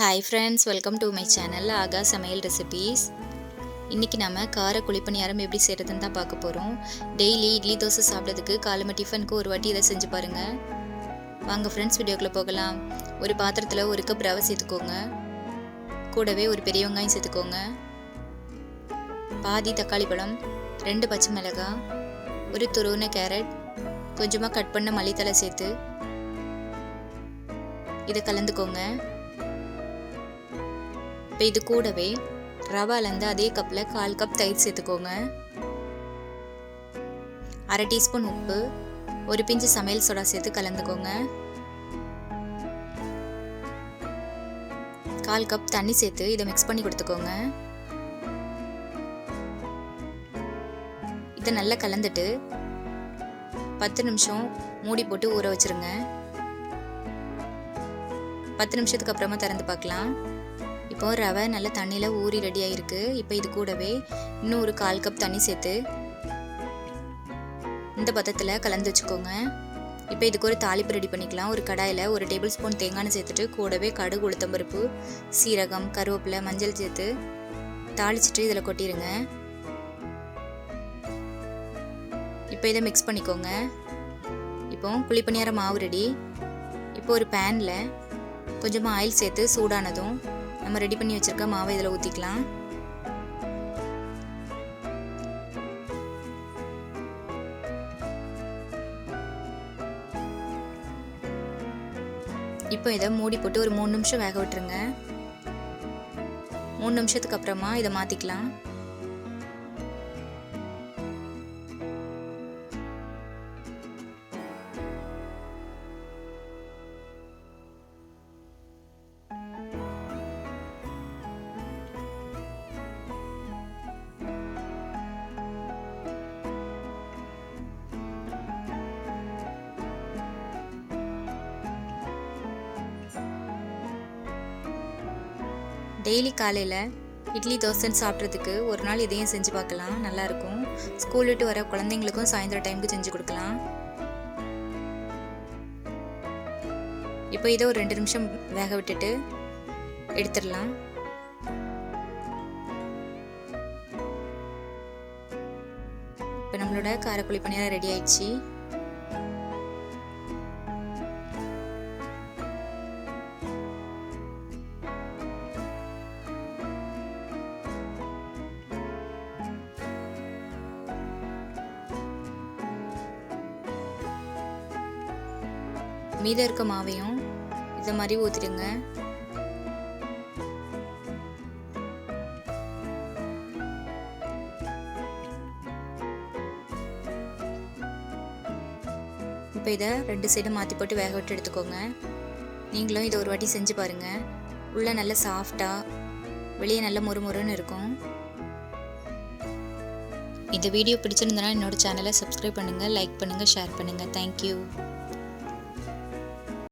Hi friends welcome to my channel ஆகா சமையல் recipes இன்றைக்கி நம்ம கார குழிப்பணியாரம் எப்படி செய்கிறதுன்னு தான் பார்க்க போகிறோம் டெய்லி இட்லி தோசை சாப்பிட்றதுக்கு காலம்பு டிஃபனுக்கு ஒரு வாட்டி இதை செஞ்சு பாருங்கள் வாங்க ஃப்ரெண்ட்ஸ் வீடியோக்குள்ளே போகலாம். ஒரு பாத்திரத்தில் ஒரு கப் ரவை சேர்த்துக்கோங்க. கூடவே ஒரு பெரிய வெங்காயம் சேர்த்துக்கோங்க. பாதி தக்காளி பழம் ரெண்டு பச்சை மிளகாய் ஒரு துருவின கேரட் கொஞ்சமாக கட் பண்ண மல்லித்தலை சேர்த்து இதை கலந்துக்கோங்க. இப்போ இது கூடவே ரவாலேருந்து அதே கப்பில் கால் கப் தயிர் சேர்த்துக்கோங்க. அரை டீஸ்பூன் உப்பு ஒரு பிஞ்சு சமையல் சோடா சேர்த்து கலந்துக்கோங்க. கால் கப் தண்ணி சேர்த்து இதை மிக்ஸ் பண்ணி கொடுத்துக்கோங்க. இதை நல்லா கலந்துட்டு பத்து நிமிஷம் மூடி போட்டு ஊற வச்சிருங்க. பத்து நிமிஷத்துக்கு அப்புறமா திறந்து பார்க்கலாம். இப்போ ரவை நல்லா தண்ணியில் ஊறி ரெடி ஆகிருக்கு இப்போ இது கூடவே இன்னும் ஒரு கால் கப் தண்ணி சேர்த்து இந்த பதத்தில் கலந்து வச்சுக்கோங்க. இப்போ இதுக்கு ஒரு தாளிப்பு ரெடி பண்ணிக்கலாம். ஒரு கடாயில் ஒரு டேபிள் ஸ்பூன் தேங்காய் சேர்த்துட்டு கூடவே கடுகு உளுத்தம்பருப்பு சீரகம் கருவேப்பிலை மஞ்சள் சேர்த்து தாளிச்சிட்டு இதில் கொட்டிடுங்க இப்போ இதை மிக்ஸ் பண்ணிக்கோங்க. இப்போ குழிப்பணியார மாவு ரெடி இப்போ ஒரு பேனில் கொஞ்சமாக ஆயில் சேர்த்து சூடானதும் நம்ம ரெடி பண்ணி வச்சுருக்க மாவை இதில் ஊற்றிக்கலாம் இப்போ இதை மூடி போட்டு ஒரு மூணு நிமிஷம் வேக விட்டுருங்க. மூணு நிமிஷத்துக்கு அப்புறமா இதை மாற்றிக்கலாம் டெய்லி காலையில் இட்லி தோசைன்னு சாப்பிட்றதுக்கு ஒரு நாள் இதையும் செஞ்சு பார்க்கலாம். நல்லாயிருக்கும். ஸ்கூல் விட்டு வர குழந்தைங்களுக்கும் சாயந்தரம் டைமுக்கு செஞ்சு கொடுக்கலாம். இப்போ இதை ஒரு ரெண்டு நிமிஷம் வேக விட்டுட்டு எடுத்துடலாம். இப்போ நம்மளோட காரக்குழி பணியாரம் ரெடி ஆயிடுச்சு. மீதம் இருக்க மாவையும் இதை மாதிரி ஊற்றிடுங்க இப்போ இதை ரெண்டு சைடும் மாற்றி போட்டு வேக விட்டு எடுத்துக்கோங்க. நீங்களும் இதை ஒரு வாட்டி செஞ்சு பாருங்கள் உள்ளே நல்ல சாஃப்டாக வெளியே நல்ல முறுமுறுன்னு இருக்கும். இந்த வீடியோ பிடிச்சிருந்தனா என்னோடய சேனலை சப்ஸ்கிரைப் பண்ணுங்கள் லைக் பண்ணுங்கள் ஷேர் பண்ணுங்கள் தேங்க்யூ